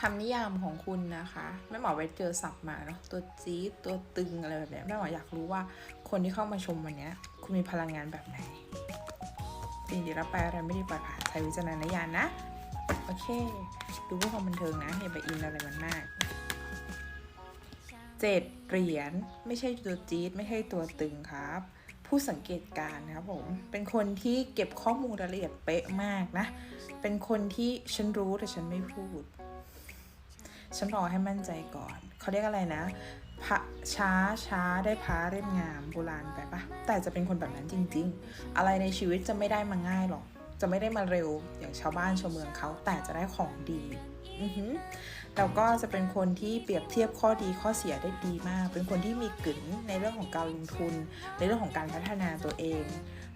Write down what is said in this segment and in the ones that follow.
คำนิยามของคุณนะคะแม่หมอไปเจอศัพท์มาเนาะตัวจี๊ดตัวตึงอะไรแบบนี้แม่หมออยากรู้ว่าคนที่เข้ามาชมวันนี้คุณมีพลังงานแบบไหนสิ่งที่รับไปอะไรไม่ได้ปล่อยผ่านใช้วิจารณญาณนะโอเค ดูเพื่อความบันเทิงนะอย่าไปอินอะไรมันมากเจ็ดเหรียญไม่ใช่ตัวจี๊ดไม่ใช่ตัวตึงครับผู้สังเกตการณ์นะครับผม เป็นคนที่เก็บข้อมูลรายละเอียดเป๊ะมากนะ เป็นคนที่ฉันรู้แต่ฉันไม่พูด ฉันรอให้มั่นใจก่อน เขาเรียกอะไรนะพระช้าช้าได้พระเล่มงามโบราณไปปะแต่จะเป็นคนแบบนั้นจริง ๆ อะไรในชีวิตจะไม่ได้มาง่ายหรอก จะไม่ได้มาเร็วอย่างชาวบ้านชาวเมืองเขาแต่จะได้ของดีอือหือแล้วก็จะเป็นคนที่เปรียบเทียบข้อดีข้อเสียได้ดีมาก เป็นคนที่มีกึ๋นในเรื่องของการลงทุน ในเรื่องของการพัฒนาตัวเอง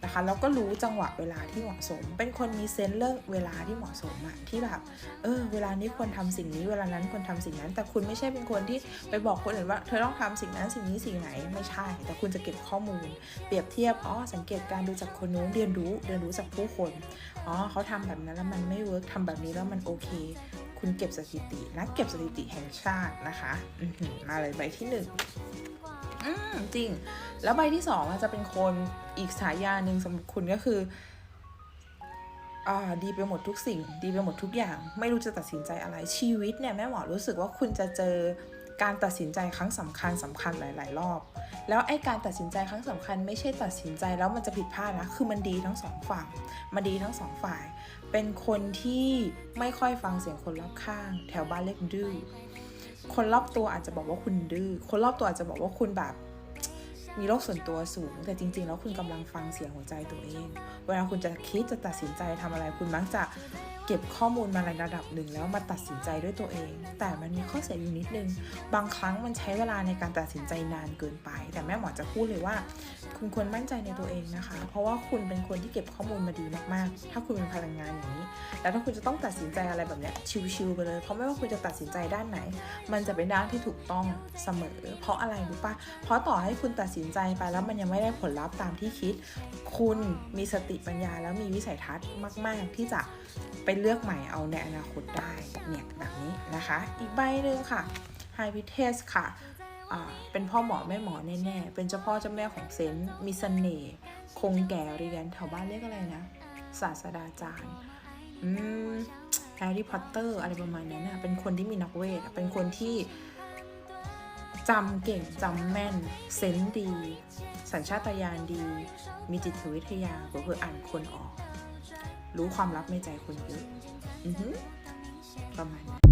นะคะแล้วก็รู้จังหวะเวลาที่เหมาะสม เป็นคนมีเซนส์เรื่องเวลาที่เหมาะสมอะที่แบบเออเวลานี้ควรทำสิ่งนี้เวลานั้นควรทำสิ่งนั้น แต่คุณไม่ใช่เป็นคนที่ไปบอกคนอื่นว่าเธอต้องทำสิ่งนั้นสิ่งนี้สิ่งไหนไม่ใช่ แต่คุณจะเก็บข้อมูล เปรียบเทียบอ๋อสังเกตการดูจากคนนู้นเรียนรู้เรียนรู้จากผู้คนอ๋อเขาทำแบบนั้นแล้วมันไม่เวิร์กทำแบบนี้แล้วมันโอเคคุณเก็บสถิตินะเก็บสถิติแห่งชาตินะคะอือหือมาเลยใบที่หนึ่งอืมจริง แล้วใบที่สองจะเป็นคนอีกฉายาหนึ่งสำหรับคุณก็คืออ่าดีไปหมดทุกสิ่ง ดีไปหมดทุกอย่าง ไม่รู้จะตัดสินใจอะไรชีวิตเนี่ยแม่หมอรู้สึกว่าคุณจะเจอการตัดสินใจครั้งสำคัญสำคัญหลาย ๆ รอบ แล้วไอ้การตัดสินใจครั้งสำคัญ ไม่ใช่ตัดสินใจแล้วมันจะผิดพลาดนะ คือมันดีทั้งสองฝั่ง มันดีทั้งสองฝ่าย เป็นคนที่ไม่ค่อยฟังเสียงคนรอบข้าง แถวบ้านเล็กดื้อ คนรอบตัวอาจจะบอกว่าคุณดื้อ คนรอบตัวอาจจะบอกว่าคุณแบบ มีโรคส่วนตัวสูง แต่จริง ๆ แล้วคุณกำลังฟังเสียงหัวใจตัวเอง เวลาคุณจะคิดจะตัดสินใจทำอะไร คุณมักจะเก็บข้อมูลมาในระดับหนึ่งแล้วมาตัดสินใจด้วยตัวเอง แต่มันมีข้อเสียอยู่นิดนึง บางครั้งมันใช้เวลาในการตัดสินใจนานเกินไป แต่แม่หมอจะพูดเลยว่า คุณควรมั่นใจในตัวเองนะคะ เพราะว่าคุณเป็นคนที่เก็บข้อมูลมาดีมากๆ ถ้าคุณมีพลังงานอย่างนี้ แล้วถ้าคุณจะต้องตัดสินใจอะไรแบบเนี้ยชิวๆไปเลย เพราะไม่ว่าคุณจะตัดสินใจด้านไหน มันจะเป็นด้านที่ถูกต้องเสมอ เพราะอะไรรู้ปะเพราะต่อให้คุณตัดสินใจไปแล้วมันยังไม่ได้ผลลัพธ์ตามที่คิด คุณมีสติปัญญา แล้วมีวิสัยทัศน์มาก ๆ ที่จะไปเลือกใหม่เอาในอนาคตได้ เนี่ยแบบนี้นะคะ อีกใบหนึ่งค่ะ High v i t e s ค่ะ เป็นพ่อหมอแม่หมอแน่ๆ เป็นเจ้าพ่อเจ้าแม่ของเซนต์มีเสน่ห์คงแก่เรียนแถวบ้านเรียกอะไรนะ ศาสตราจารย์อืมแฮร์รี่พอตเตอร์อะไรประมาณนั้นนะเป็นคนที่มีนักเวท เป็นคนที่จำเก่งจำแม่น เซนส์ดี สัญชาตญาณดี มีจิตวิทยาเพื่ออ่านคนออก รู้ความลับในใจคนเยอะ อือหือประมาณนั้น